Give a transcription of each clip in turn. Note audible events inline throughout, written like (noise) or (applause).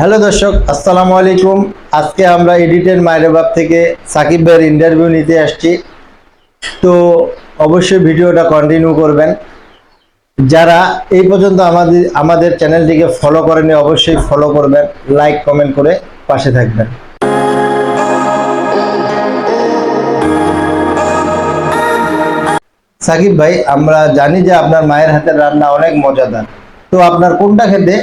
Hello দর্শক, আসসালামু আলাইকুম। আজকে আমরা এডিটের মায়ের বাপ থেকে সাকিব ভাইয়ের ইন্টারভিউ নিতে আসছি। তো অবশ্যই ভিডিওটা কন্টিনিউ করবেন। যারা এই পর্যন্ত আমাদের আমাদের চ্যানেলটিকে ফলো করেনি অবশ্যই ফলো করবেন লাইক কমেন্ট করে পাশে থাকবেন। সাকিব ভাই, আমরা জানি যে আপনার মায়ের হাতের রান্না অনেক মজাদার। তো আপনার কোনটা খেতে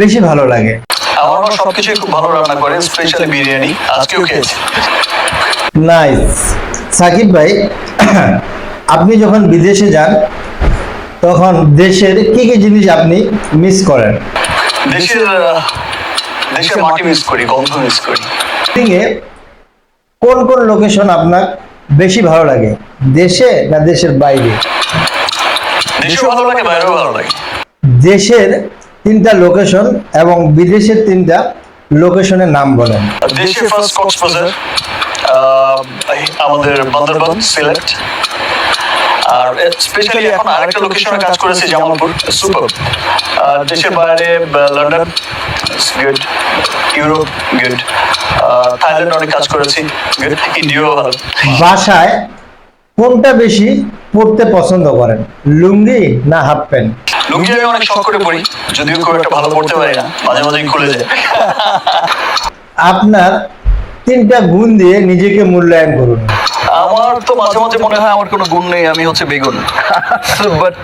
বেশি ভালো লাগে? আমার মা সবকিছুই খুব ভালো রান্না করে স্পেশালি বিরিয়ানি আজকেও খেয়েছি। নাইস সাকিব ভাই (clears throat) আপনি যখন বিদেশে যান তখন দেশের কি কি জিনিস আপনি মিস করেন? দেশের দেশের মাটি মিস করি গন্ধ মিস করি। কোন কোন লোকেশন আপনার বেশি ভালো লাগে? দেশে না দেশের বাইরে? ভালো লাগে বাইরেও ভালো লাগে। দেশের তিনটা লোকেশন এবং বিদেশের তিনটা লোকেশনের নাম বলেন। দেশে ফার্স্ট কক্সবাজার আমাদের বান্দরবান সিলেট। আর স্পেশালি এখন আরেকটা লোকেশনে কাজ করেছি জামালপুর। সুপার দেশের বাইরে London good Europe good Thailand অনেক কাজ করেছি গুড ইন্ডিয়াও ভালো। বাসায় কোনটা বেশি পড়তে পছন্দ করেন? লুঙ্গি না হাফ প্যান্ট? লুঙ্গি আমি অনেক শখ করে পড়ি যদিও খুব একটা ভালো পড়তে পারি না মাঝে মাঝেই খুলে যায়। আপনার তিনটা গুণ দিয়ে নিজেকে মূল্যায়ন করুন। আমার তো মাঝে মাঝে মনে হয় আমার কোনো গুণ নেই আমি হচ্ছে বেগুন। বাট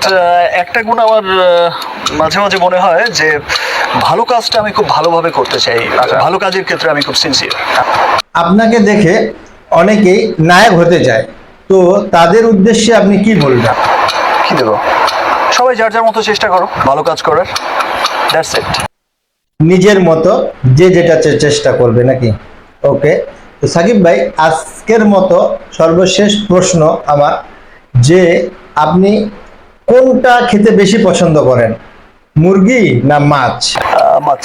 একটা গুণ আমার মাঝে মাঝে মনে হয় যে ভালো কাজটা আমি খুব ভালোভাবে করতে চাই ভালো কাজের ক্ষেত্রে আমি খুব সিনসিয়ার আপনাকে দেখে অনেকেই নায়ক হতে চায় তো তাদের উদ্দেশ্যে আপনি কি বলবেন? কি দেবো। সবাই যার যার মতো চেষ্টা করো ভালো কাজ করার। দ্যাটস ইট নিজের মতো যে যেটা চেষ্টা করবে নাকি? ওকে তো সাকিব ভাই আজকের মতো সর্বশেষ প্রশ্ন আমার যে আপনি কোনটা খেতে বেশি পছন্দ করেন? মুরগি না মাছ? মাছ।